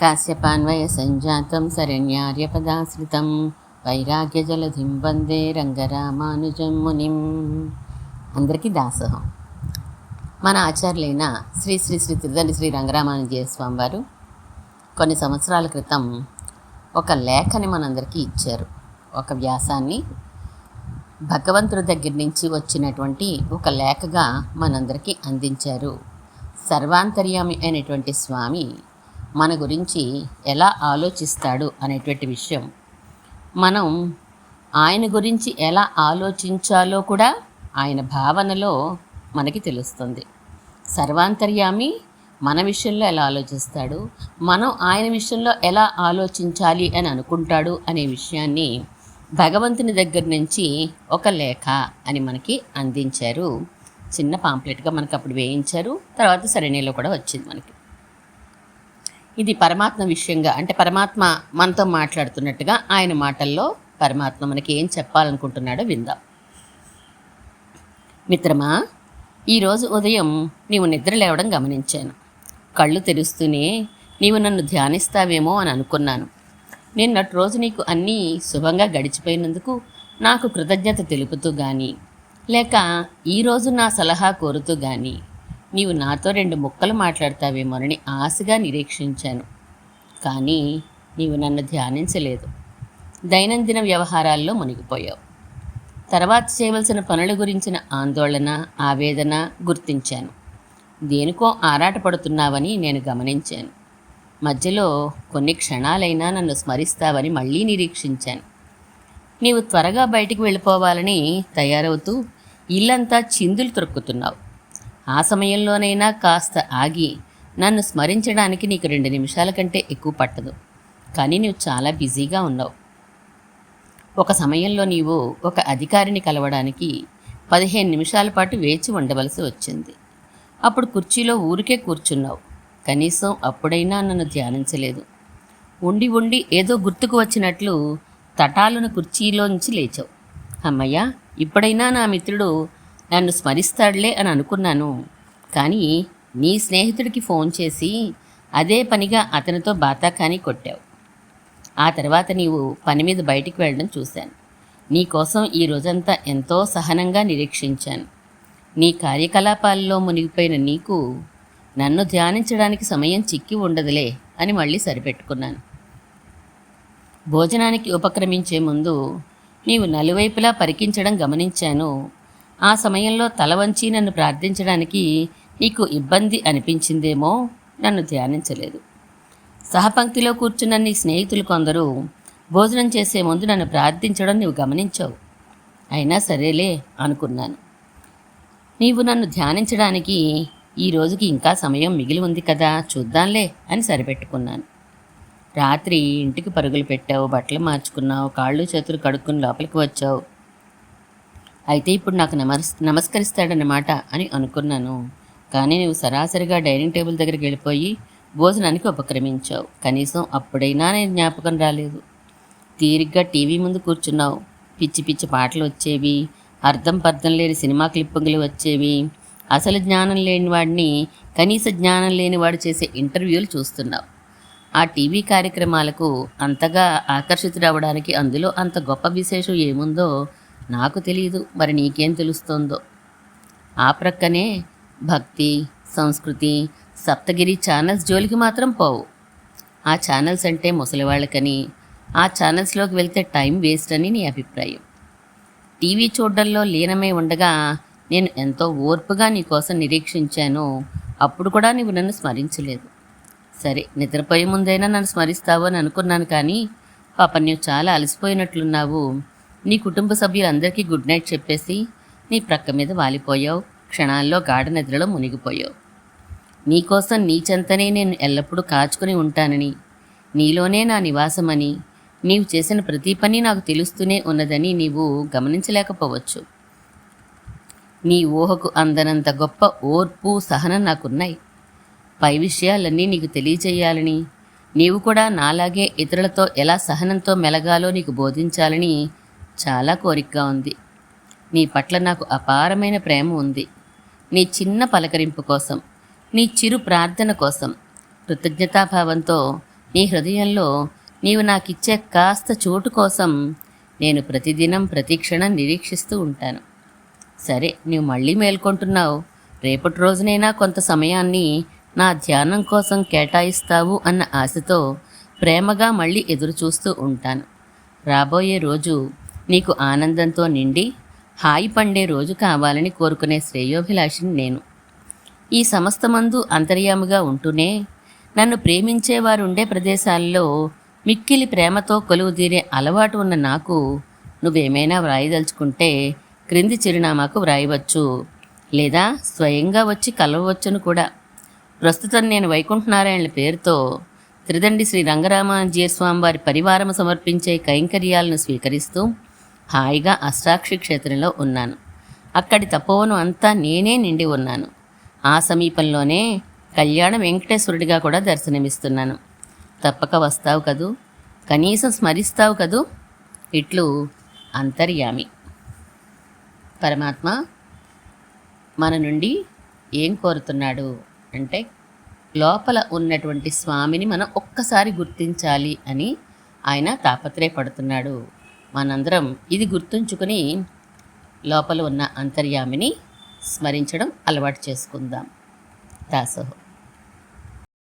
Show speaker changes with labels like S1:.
S1: కాశ్యపాన్వయ సంజాతం శరణ్యార్యపదాశ్రితం వైరాగ్యజలధిం వందే రంగరామానుజం మునిం. అందరికీ దాసోహం. మన ఆచార్యులైన శ్రీ శ్రీ శ్రీ తిరుదండి శ్రీ రంగరామానుజయ స్వామి వారు కొన్ని సంవత్సరాల క్రితం ఒక లేఖని మనందరికీ ఇచ్చారు. ఒక వ్యాసాన్ని భగవంతుడి దగ్గర నుంచి వచ్చినటువంటి ఒక లేఖగా మనందరికీ అందించారు. సర్వాంతర్యామి అయినటువంటి స్వామి మన గురించి ఎలా ఆలోచిస్తాడు అనేటువంటి విషయం. మనం ఆయన గురించి ఎలా ఆలోచించాలో కూడా ఆయన భావనలో మనకి తెలుస్తుంది. సర్వాంతర్యామి మన విషయంలో ఎలా ఆలోచిస్తాడు? మనం ఆయన విషయంలో ఎలా ఆలోచించాలి అని అనుకుంటాడు అనే విషయాన్ని భగవంతుని దగ్గర నుంచి ఒక లేఖ అని మనకి అందించారు. చిన్న పాంప్లెట్గా మనకు అప్పుడు వేయించారు. తర్వాత సరణిలో కూడా వచ్చింది మనకి. ఇది పరమాత్మ విషయంగా అంటే పరమాత్మ మనతో మాట్లాడుతున్నట్టుగా ఆయన మాటల్లో పరమాత్మ మనకి ఏం చెప్పాలనుకుంటున్నాడో విందాం. మిత్రమా ఈరోజు ఉదయం నీవు నిద్ర లేవడం గమనించాను. కళ్ళు తెరుస్తూనే నీవు నన్ను ధ్యానిస్తావేమో అని అనుకున్నాను. నిన్నటి రోజు నీకు అన్నీ శుభంగా గడిచిపోయినందుకు నాకు కృతజ్ఞత తెలుపుతూ కానీ లేక ఈరోజు నా సలహా కోరుతూ కానీ నీవు నాతో రెండు ముక్కలు మాట్లాడతావేమోనని ఆశగా నిరీక్షించాను. కానీ నీవు నన్ను ధ్యానించలేదు. దైనందిన వ్యవహారాల్లో మునిగిపోయావు. తర్వాత చేయవలసిన పనుల గురించిన ఆందోళన ఆవేదన గుర్తించాను. దేనికో ఆరాటపడుతున్నావని నేను గమనించాను. మధ్యలో కొన్ని క్షణాలైనా నన్ను స్మరిస్తావని మళ్ళీ నిరీక్షించాను. నీవు త్వరగా బయటికి వెళ్ళిపోవాలని తయారవుతూ ఇల్లంతా చిందులు తొక్కుతున్నావు ఆ సమయంలోనైనా కాస్త ఆగి నన్ను స్మరించడానికి నీకు రెండు నిమిషాల కంటే ఎక్కువ పట్టదు. కానీ నువ్వు చాలా బిజీగా ఉన్నావు. ఒక సమయంలో నీవు ఒక అధికారిని కలవడానికి పదిహేను నిమిషాల పాటు వేచి ఉండవలసి వచ్చింది. అప్పుడు కుర్చీలో ఊరికే కూర్చున్నావు. కనీసం అప్పుడైనా నన్ను ధ్యానించలేదు. ఉండి ఉండి ఏదో గుర్తుకు వచ్చినట్లు తటాలున కుర్చీలోంచి లేచావు. అమ్మయ్య ఇప్పుడైనా నా మిత్రుడు నన్ను స్మరిస్తాడులే అని అనుకున్నాను. కానీ నీ స్నేహితుడికి ఫోన్ చేసి అదే పనిగా అతనితో బాతాకాని కొట్టావు. ఆ తర్వాత నీవు పని మీద బయటికి వెళ్ళడం చూశాను. నీ కోసం ఈ రోజంతా ఎంతో సహనంగా నిరీక్షించాను. నీ కార్యకలాపాల్లో మునిగిపోయిన నీకు నన్ను ధ్యానించడానికి సమయం చిక్కి ఉండదులే అని మళ్ళీ సరిపెట్టుకున్నాను. భోజనానికి ఉపక్రమించే ముందు నీవు నలువైపులా పరికించడం గమనించాను. ఆ సమయంలో తల వంచి నన్ను ప్రార్థించడానికి నీకు ఇబ్బంది అనిపించిందేమో నన్ను ధ్యానించలేదు. సహపంక్తిలో కూర్చున్న నీ స్నేహితులు కొందరు భోజనం చేసే ముందు నన్ను ప్రార్థించడం నీవు గమనించావు. అయినా సరేలే అనుకున్నాను. నీవు నన్ను ధ్యానించడానికి ఈ రోజుకి ఇంకా సమయం మిగిలి ఉంది కదా చూద్దాంలే అని సరిపెట్టుకున్నాను. రాత్రి ఇంటికి పరుగులు పెట్టావు బట్టలు మార్చుకున్నావు కాళ్ళు చేతులు కడుక్కుని లోపలికి వచ్చావు. అయితే ఇప్పుడు నాకు నమస్ నమస్కరిస్తాడన్నమాట అని అనుకున్నాను. కానీ నువ్వు సరాసరిగా డైనింగ్ టేబుల్ దగ్గరికి వెళ్ళిపోయి భోజనానికి ఉపక్రమించావు. కనీసం అప్పుడైనా నేను జ్ఞాపకం రాలేదు. తీరిగ్గా టీవీ ముందు కూర్చున్నావు. పిచ్చి పిచ్చి పాటలు వచ్చేవి అర్థం పర్థం లేని సినిమా క్లిప్పింగ్లు వచ్చేవి. అసలు జ్ఞానం లేని వాడిని కనీస జ్ఞానం లేని వాడు చేసే ఇంటర్వ్యూలు చూస్తున్నావు. ఆ టీవీ కార్యక్రమాలకు అంతగా ఆకర్షితుడవడానికి అందులో అంత గొప్ప విశేషం ఏముందో నాకు తెలియదు మరి నీకేం తెలుస్తోందో? ఆ ప్రక్కనే భక్తి సంస్కృతి సప్తగిరి ఛానల్స్ జోలికి మాత్రం పోవు. ఆ ఛానల్స్ అంటే ముసలివాళ్ళకని ఆ ఛానల్స్లోకి వెళ్తే టైం వేస్ట్ అని నీ అభిప్రాయం. టీవీ చూడడంలో లీనమై ఉండగా నేను ఎంతో ఓర్పుగా నీకోసం నిరీక్షించాను అప్పుడు కూడా నువ్వు నన్ను స్మరించలేదు. సరే నిద్రపోయే ముందైనా నన్ను స్మరిస్తావు అని అనుకున్నాను కానీ పాప నువ్వు చాలా అలసిపోయినట్లున్నావు. నీ కుటుంబ సభ్యులందరికీ గుడ్ నైట్ చెప్పేసి నీ ప్రక్క మీద వాలిపోయావు. క్షణాల్లో గాఢ నిద్రలో మునిగిపోయావు. నీకోసం నీచెంతనే నేను ఎల్లప్పుడూ కాచుకుని ఉంటానని నీలోనే నా నివాసమని నీవు చేసిన ప్రతి పని నాకు తెలుస్తూనే ఉన్నదని నీవు గమనించలేకపోవచ్చు. నీ ఊహకు అందనంత గొప్ప ఓర్పు సహనం నాకున్నాయి. పై విషయాలన్నీ నీకు తెలియచేయాలని నీవు కూడా నాలాగే ఇతరులతో ఎలా సహనంతో మెలగాలో నీకు బోధించాలని చాలా కోరికగా ఉంది. నీ పట్ల నాకు అపారమైన ప్రేమ ఉంది. నీ చిన్న పలకరింపు కోసం నీ చిరు ప్రార్థన కోసం కృతజ్ఞతాభావంతో నీ హృదయంలో నీవు నాకిచ్చే కాస్త చోటు కోసం నేను ప్రతిదినం ప్రతిక్షణం నిరీక్షిస్తూ ఉంటాను. సరే నీవు మళ్ళీ మేల్కొంటున్నావు. రేపటి రోజునైనా కొంత సమయాన్ని నా ధ్యానం కోసం కేటాయిస్తావు అన్న ఆశతో ప్రేమగా మళ్ళీ ఎదురు చూస్తూ ఉంటాను. రాబోయే రోజు నీకు ఆనందంతో నిండి హాయి పండే రోజు కావాలని కోరుకునే శ్రేయోభిలాషిని నేను. ఈ సమస్తమందు అంతర్యాముగా ఉంటూనే నన్ను ప్రేమించేవారుండే ప్రదేశాల్లో మిక్కిలి ప్రేమతో కొలువు తీరే అలవాటు ఉన్న నాకు నువ్వేమైనా వ్రాయదలుచుకుంటే క్రింది చిరునామాకు వ్రాయవచ్చు. లేదా స్వయంగా వచ్చి కలవవచ్చును కూడా. ప్రస్తుతం నేను వైకుంఠనారాయణల పేరుతో త్రిదండి శ్రీ రంగరామానుజీయ స్వామి వారి పరివారం సమర్పించే కైంకర్యాలను స్వీకరిస్తూ హాయిగా అష్టాక్షి క్షేత్రంలో ఉన్నాను. అక్కడి తపోవను అంతా నేనే నిండి ఉన్నాను. ఆ సమీపంలోనే కళ్యాణ వెంకటేశ్వరుడిగా కూడా దర్శనమిస్తున్నాను. తప్పక వస్తావు కదూ? కనీసం స్మరిస్తావు కదూ? ఇట్లు అంతర్యామి. పరమాత్మ మన నుండి ఏం కోరుతున్నాడు అంటే లోపల ఉన్నటువంటి స్వామిని మనం ఒక్కసారి గుర్తించాలి అని ఆయన తాపత్రయపడుతున్నాడు. మనందరం ఇది గుర్తుంచుకొని లోపల ఉన్న అంతర్యామిని స్మరించడం అలవాటు చేసుకుందాం. దాసోహం.